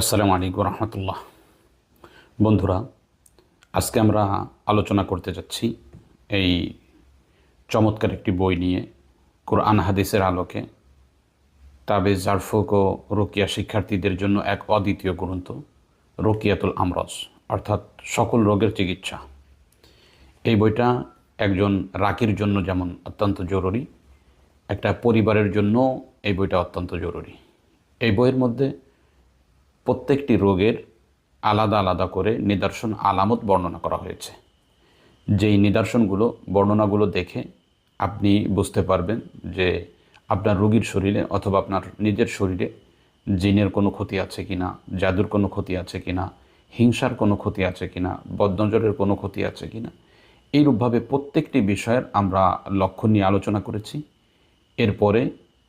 আসসালামু আলাইকুম রহমতুল্লাহ। বন্ধুরা, আজকে আমরা আলোচনা করতে যাচ্ছি এই চমৎকার একটি বই নিয়ে, কোরআন হাদিসের আলোকে। তাবেজ জারফুক ও রোকিয়া শিক্ষার্থীদের জন্য এক অদ্বিতীয় গ্রন্থ, রোকিয়াতুল আমরজ, অর্থাৎ সকল রোগের চিকিৎসা। এই বইটা একজন রাকির জন্য যেমন অত্যন্ত জরুরি, একটা পরিবারের জন্য এই বইটা অত্যন্ত জরুরি। এই বইয়ের মধ্যে প্রত্যেকটি রোগের আলাদা আলাদা করে নিদর্শন আলামত বর্ণনা করা হয়েছে। যেই নিদর্শনগুলো, বর্ণনাগুলো দেখে আপনি বুঝতে পারবেন যে আপনার রোগীর শরীরে অথবা আপনার নিজের শরীরে জিনের কোনো ক্ষতি আছে কি না জাদুর কোনো ক্ষতি আছে কি না হিংসার কোনো ক্ষতি আছে কি না বদনজরের কোনো ক্ষতি আছে কি না এইরূপভাবে প্রত্যেকটি বিষয়ের আমরা লক্ষ্য নিয়ে আলোচনা করেছি। এরপরে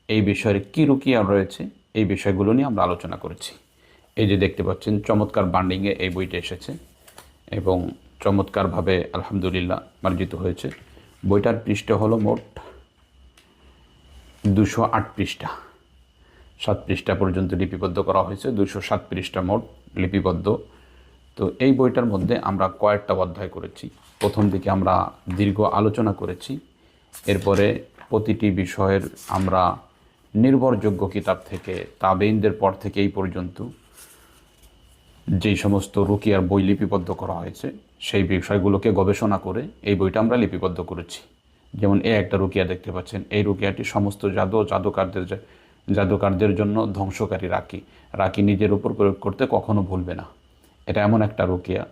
এই বিষয়ের কী রুকিয়া রয়েছে, এই বিষয়গুলো নিয়ে আমরা আলোচনা করেছি। এই যে দেখতে পাচ্ছেন, চমৎকার বান্ডিংয়ে এই বইটা এসেছে এবং চমৎকারভাবে আলহামদুলিল্লাহ মার্জিত হয়েছে। বইটার পৃষ্ঠ হলো মোট দুশো আট পৃষ্ঠা। সাত পৃষ্ঠা পর্যন্ত লিপিবদ্ধ করা হয়েছে, দুশো সাত পৃষ্ঠা মোট লিপিবদ্ধ। তো এই বইটার মধ্যে আমরা কয়েকটা অধ্যায় করেছি। প্রথম দিকে আমরা দীর্ঘ আলোচনা করেছি, এরপরে প্রতিটি বিষয়ের আমরা নির্ভরযোগ্য কিতাব থেকে তাবেইনদের পর থেকে এই পর্যন্ত যেই সমস্ত রুকিয়ার বই লিপিবদ্ধ করা হয়েছে, সেই বিষয়গুলোকে গবেষণা করে এই বইটা আমরা লিপিবদ্ধ করেছি। যেমন এ একটা রুকিয়া দেখতে পাচ্ছেন। এই রুকিয়াটি সমস্ত জাদু জাদুকারদের জাদুকারদের জন্য ধ্বংসকারী রাখি। রাখি নিজের উপর প্রয়োগ করতে কখনো ভুলবে না। এটা এমন একটা রুকিয়া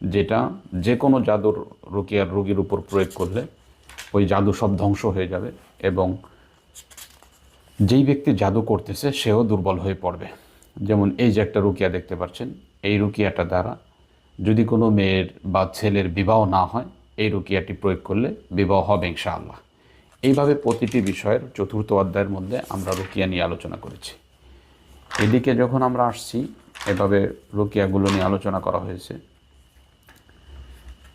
যেটা যে কোনো জাদুর রুকিয়ার রুগীর উপর প্রয়োগ করলে ওই জাদু সব ধ্বংস হয়ে যাবে এবং যেই ব্যক্তি জাদু করতেছে, সেও দুর্বল হয়ে পড়বে। যেমন এই যে একটা রুকিয়া দেখতে পাচ্ছেন এই রুকিয়াটা দ্বারা যদি কোনো মেয়ের বা ছেলের বিবাহ না হয়, এই রুকিয়াটি প্রয়োগ করলে বিবাহ হবে ইনশাআল্লাহ। এইভাবে প্রতিটি বিষয়ের চতুর্থ অধ্যায়ের মধ্যে আমরা রুকিয়া নিয়ে আলোচনা করেছি। এদিকে যখন আমরা আসছি, এভাবে রুকিয়াগুলো নিয়ে আলোচনা করা হয়েছে।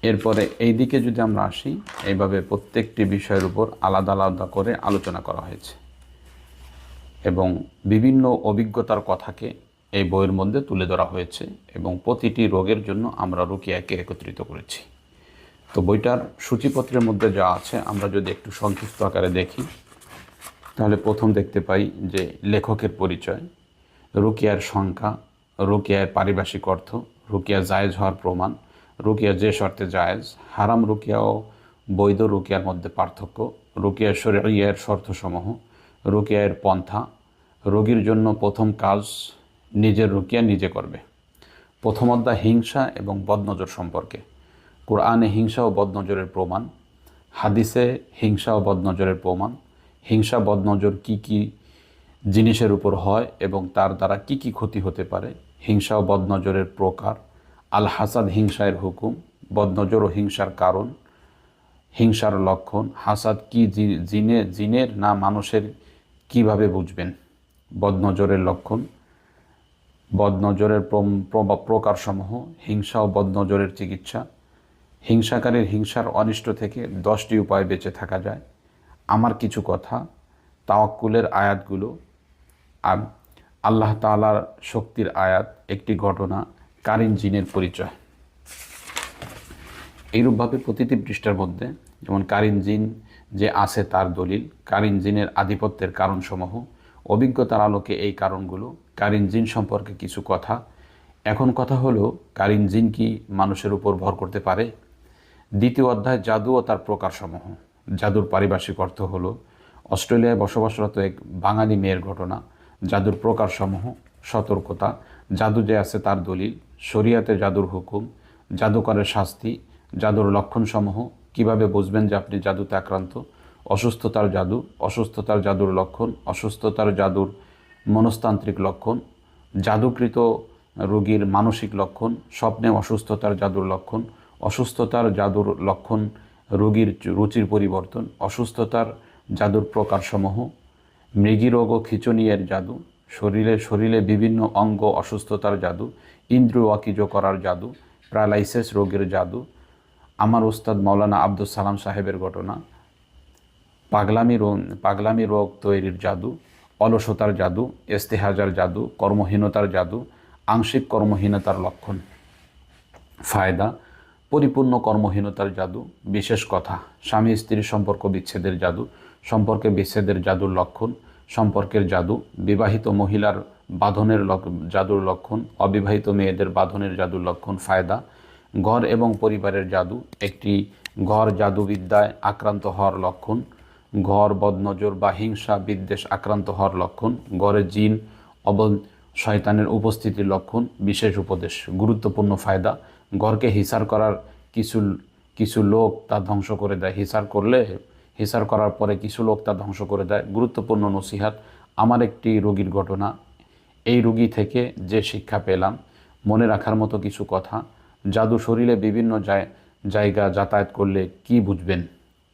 এরপরে এই দিকে যদি আমরা আসি, এইভাবে প্রত্যেকটি বিষয়ের উপর আলাদা আলাদা করে আলোচনা করা হয়েছে। এবং বিভিন্ন অভিজ্ঞতার কথাকে এই বইয়ের মধ্যে তুলে ধরা হয়েছে এবং প্রতিটি রোগের জন্য আমরা রুকিয়াকে একত্রিত করেছি। তো বইটার সূচিপত্রের মধ্যে যা আছে, আমরা যদি একটু সংক্ষিপ্ত আকারে দেখি, তাহলে প্রথম দেখতে পাই যে লেখকের পরিচয় রুকিয়ার সংখ্যা রুকিয়ার পারিভাষিক অর্থ রুকিয়া জায়েজ হওয়ার প্রমাণ রুকিয়া যে শর্তে জায়েজ, হারাম রুকিয়া ও বৈধ রুকিয়ার মধ্যে পার্থক্য রুকিয়া শরিয়ার শর্তসমূহ রুকিয়ার পন্থা, রোগীর জন্য প্রথম কাজ নিজের রুকিয়া নিজে করবে। প্রথম অধ্যায় হিংসা এবং বদনজর সম্পর্কে। কোরআনে হিংসা ও বদনজরের প্রমাণ। হাদিসে হিংসা ও বদনজরের প্রমাণ। হিংসা, বদনজর কি কি জিনিসের উপর হয় এবং তার দ্বারা কি কি ক্ষতি হতে পারে? হিংসা ও বদনজরের প্রকার। আল হাসাদ হিংসায়ের হুকুম, বদনজর ও হিংসার কারণ, হিংসার লক্ষণ। হাসাদ কি জিনে, জিনের না মানুষের কীভাবে বুঝবেন? বদনজরের লক্ষণ। বদনজরের প্রকারসমূহ, হিংসা ও বদনজরের চিকিৎসা। হিংসাকারীর হিংসার অনিষ্ট থেকে দশটি উপায় বেঁচে থাকা যায়। আমার কিছু কথা, তাওয়াক্কুলের আয়াতগুলো। আর আল্লাহ তাআলার শক্তির আয়াত, একটি ঘটনা, কারিন জিনের পরিচয়। এইরূপভাবে প্রতিটি পৃষ্ঠার মধ্যে, যেমন কারিন জিন যে আছে তার দলিল, কারিন জিনের আধিপত্যের কারণসমূহ, অভিজ্ঞতার আলোকে এই কারণগুলো কারিন জিন সম্পর্কে কিছু কথা। এখন কথা হলো কারিন জিন কি মানুষের উপর ভর করতে পারে? দ্বিতীয় অধ্যায়, জাদু ও তার প্রকারসমূহ। জাদুর পারিভাষিক অর্থ হলো, অস্ট্রেলিয়ায় বসবাসরত এক বাঙালি মেয়ের ঘটনা, জাদুর প্রকারসমূহ, সতর্কতা, জাদু যে আছে তার দলিল, শরিয়াতে জাদুর হুকুম, জাদুকরের শাস্তি, জাদুর লক্ষণসমূহ, কীভাবে বুঝবেন যে আপনি জাদুতে আক্রান্ত? অসুস্থতার জাদু, অসুস্থতার জাদুর লক্ষণ, অসুস্থতার জাদুর মনস্তান্ত্রিক লক্ষণ, জাদুকৃত রোগীর মানসিক লক্ষণ, স্বপ্নে অসুস্থতার জাদুর লক্ষণ, অসুস্থতার জাদুর লক্ষণ রোগীর রুচির পরিবর্তন, অসুস্থতার জাদুর প্রকারসমূহ, মৃগী রোগ ও খিচুনিয়ের জাদু, শরীরে শরীরে বিভিন্ন অঙ্গ অসুস্থতার জাদু ইন্দ্র অকিজ করার জাদু প্যারালাইসিস রোগের জাদু, আমার ওস্তাদ মাওলানা আব্দুল সালাম সাহেবের ঘটনা, পাগলামি রোগ পাগলামি রোগ তৈরির জাদু অলসতার জাদু, ইস্তেহাজার জাদু, কর্মহীনতার জাদু, আংশিক কর্মহীনতার লক্ষণ। ফায়দা, পরিপূর্ণ কর্মহীনতার জাদু, বিশেষ কথা, স্বামী স্ত্রীর সম্পর্ক বিচ্ছেদের জাদু, সম্পর্কে বিচ্ছেদের জাদুর লক্ষণ, সম্পর্কের জাদু, বিবাহিত মহিলার বাঁধনের জাদুর লক্ষণ, অবিবাহিত মেয়েদের বাঁধনের জাদুর লক্ষণ, ফায়দা, ঘর এবং পরিবারের জাদু, একটি ঘর জাদুবিদ্যায় আক্রান্ত হওয়ার লক্ষণ ঘর, বদনজর বা হিংসা, বিদ্বেষ আক্রান্ত হওয়ার লক্ষণ ঘরে জিন অব শয়তানের উপস্থিতির লক্ষণ, বিশেষ উপদেশ, গুরুত্বপূর্ণ ফায়দা, ঘরকে হিসার করার কিছু কিছু লোক তা ধ্বংস করে দেয়। হিসার করলে, হিসার করার পরে কিছু লোক তা ধ্বংস করে দেয়। গুরুত্বপূর্ণ নসিহাত, আমার একটি রোগীর ঘটনা, এই রোগী থেকে যে শিক্ষা পেলাম, মনে রাখার মতো কিছু কথা, জাদু শরীরে বিভিন্ন জায়গা যাতায়াত করলে কি বুঝবেন?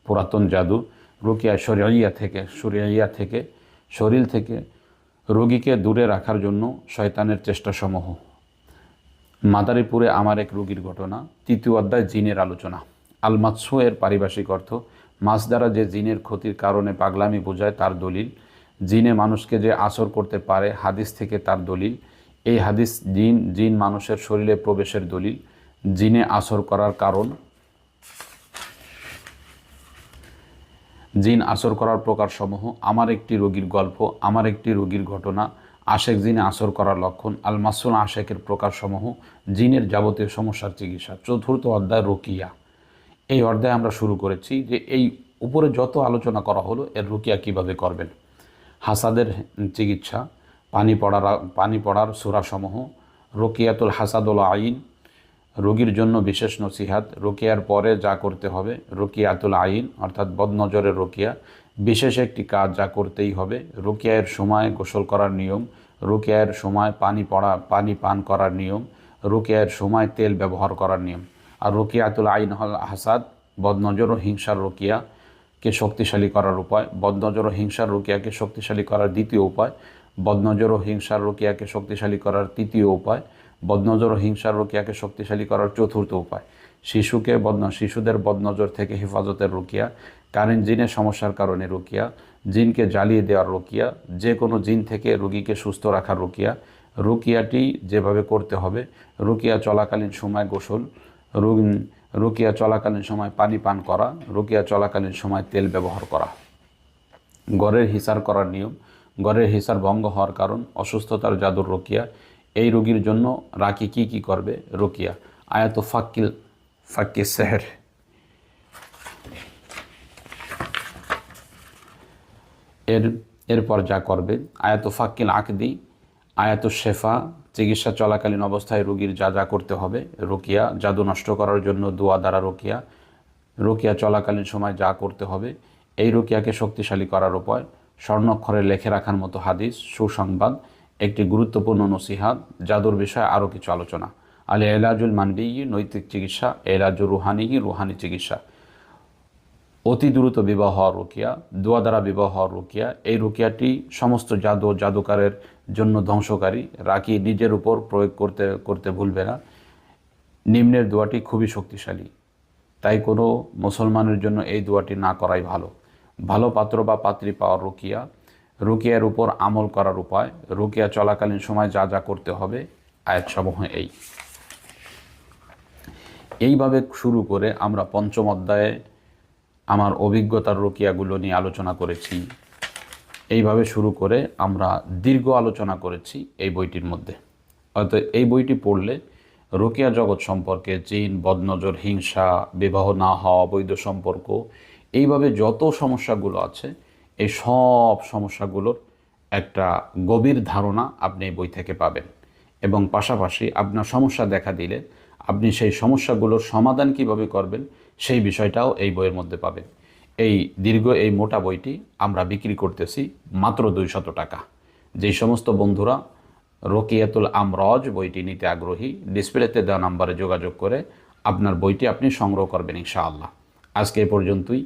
পুরাতন জাদু রুকিয়া শরিয়া থেকে শরিয়া থেকে, শরীর থেকে রোগীকে দূরে রাখার জন্য শয়তানের চেষ্টাসমূহ। মাদারীপুরে আমার এক রোগীর ঘটনা, তৃতীয় অধ্যায় জিনের আলোচনা। আলমাৎসু এর পারিভাষিক অর্থ, মাছ দ্বারা যে জিনের ক্ষতির কারণে পাগলামি বোঝায় তার দলিল, জিনে মানুষকে যে আসর করতে পারে হাদিস থেকে তার দলিল, এই হাদিস জিন জিন মানুষের শরীরে প্রবেশের দলিল, জিনে আসর করার কারণ জিন আসর করার প্রকারসমূহ, আমার একটি রোগীর গল্প, আমার একটি রোগীর ঘটনা, আশেক জিনে আসর করার লক্ষণ, আল মাসুল আশেকের প্রকারসমূহ, জিনের যাবতীয় সমস্যার চিকিৎসা। চতুর্থ অধ্যায় রোকিয়া। এই অধ্যায়ে আমরা শুরু করেছি যে এই উপরে যত আলোচনা করা হলো, এর রোকিয়া কীভাবে করবেন? হাসাদের চিকিৎসা, পানি পড়ার পানি পড়ার সুরাসমূহ, রোকিয়াতুল হাসাদুল আইন রোগীর জন্য বিশেষ নসিহাত, রোকিয়ার পরে যা করতে হবে, রোকিয়াতুল আইন, অর্থাৎ বদনজরের রোকিয়া, বিশেষ একটি কাজ যা করতেই হবে, রোকিয়ার সময় গোসল করার নিয়ম, রোকিয়ার সময় পানি পড়া, পানি পান করার নিয়ম, রোকিয়ার সময় তেল ব্যবহার করার নিয়ম। আর রোকিয়াতুল আইন হল হাসাদ, বদনজর ও হিংসার রোকিয়াকে শক্তিশালী করার উপায়, বদনজর ও হিংসার রোকিয়াকে শক্তিশালী করার দ্বিতীয় উপায়, বদনজর ও হিংসার রোকিয়াকে শক্তিশালী করার তৃতীয় উপায় বদনজর ও হিংসার রোকিয়াকে শক্তিশালী করার চতুর্থ উপায়। শিশুকে বদন, শিশুদের বদনজর থেকে হেফাজতের রুকিয়া কারেন্ট জিনের সমস্যার কারণে রুকিয়া, জিনকে জ্বালিয়ে দেওয়ার রুকিয়া যে কোনো জিন থেকে রুগীকে সুস্থ রাখার রুকিয়া। রুকিয়াটি যেভাবে করতে হবে, রুকিয়া চলাকালীন সময় গোসল রুকিয়া চলাকালীন সময় পানি পান করা, রুকিয়া চলাকালীন সময় তেল ব্যবহার করা। গড়ের হিসার করার নিয়ম, গড়ের হিসার ভঙ্গ হওয়ার কারণ, অসুস্থতার জাদুর রোকিয়া এই রোগীর জন্য রাকি কি কি করবে? রোকিয়া। আয়াত ফাক্কিল, ফাক্কি সেহের। এর, এরপর যা করবে? আয়াত ফাক্কিল আকদি, আয়াত শেফা, চিকিৎসা চলাকালীন অবস্থায় রোগীর যা যা করতে হবে, রোকিয়া, জাদু নষ্ট করার জন্য দোয়া দ্বারা রোকিয়া রোকিয়া চলাকালীন সময় যা করতে হবে, এই রোকিয়াকে শক্তিশালী করার উপায়, স্বর্ণক্ষরে লেখে রাখার মতো হাদিস, সুসংবাদ একটি গুরুত্বপূর্ণ নসিহাত, জাদুর বিষয়ে আরও কিছু আলোচনা। আলে এলাজুল মানবি নৈতিক চিকিৎসা, এলাজুর রুহানি রুহানি চিকিৎসা। অতি দ্রুত বিবাহ হওয়ার রুকিয়া দোয়া দ্বারা বিবাহ হওয়ার রুকিয়া, এই রুকিয়াটি সমস্ত জাদু জাদুকারের জন্য ধ্বংসকারী। রাকি নিজের উপর প্রয়োগ করতে করতে ভুলবে না। নিম্নের দোয়াটি খুবই শক্তিশালী। তাই কোনো মুসলমানের জন্য এই দোয়াটি না করাই ভালো। ভালো পাত্র বা পাত্রী পাওয়ার রুকিয়া রুকিয়ার উপর আমল করার উপায়, রুকিয়া চলাকালীন সময় যা যা করতে হবে, আয়াতসমূহ এই। এইভাবে শুরু করে আমরা পঞ্চম অধ্যায়ে আমার অভিজ্ঞতার রুকিয়াগুলো নিয়ে আলোচনা করেছি। এইভাবে শুরু করে আমরা দীর্ঘ আলোচনা করেছি এই বইটির মধ্যে। হয়তো এই বইটি পড়লে রোকিয়া জগৎ সম্পর্কে চীন বদনজর, হিংসা, বিবাহ না হওয়া, অবৈধ সম্পর্ক, এইভাবে যত সমস্যাগুলো আছে এই সব সমস্যাগুলোর একটা গভীর ধারণা আপনি এই বই থেকে পাবেন। এবং পাশাপাশি আপনার সমস্যা দেখা দিলে আপনি সেই সমস্যাগুলোর সমাধান কীভাবে করবেন সেই বিষয়টাও এই বইয়ের মধ্যে পাবেন। এই দীর্ঘ এই মোটা বইটি আমরা বিক্রি করতেছি মাত্র দুইশত টাকা। যেই সমস্ত বন্ধুরা রকিয়াতুল আমরজ বইটি নিতে আগ্রহী, ডিসপ্লেতে দেওয়া নাম্বারে যোগাযোগ করে আপনার বইটি আপনি সংগ্রহ করবেন ইনশাআল্লাহ। আজকে এ পর্যন্তই।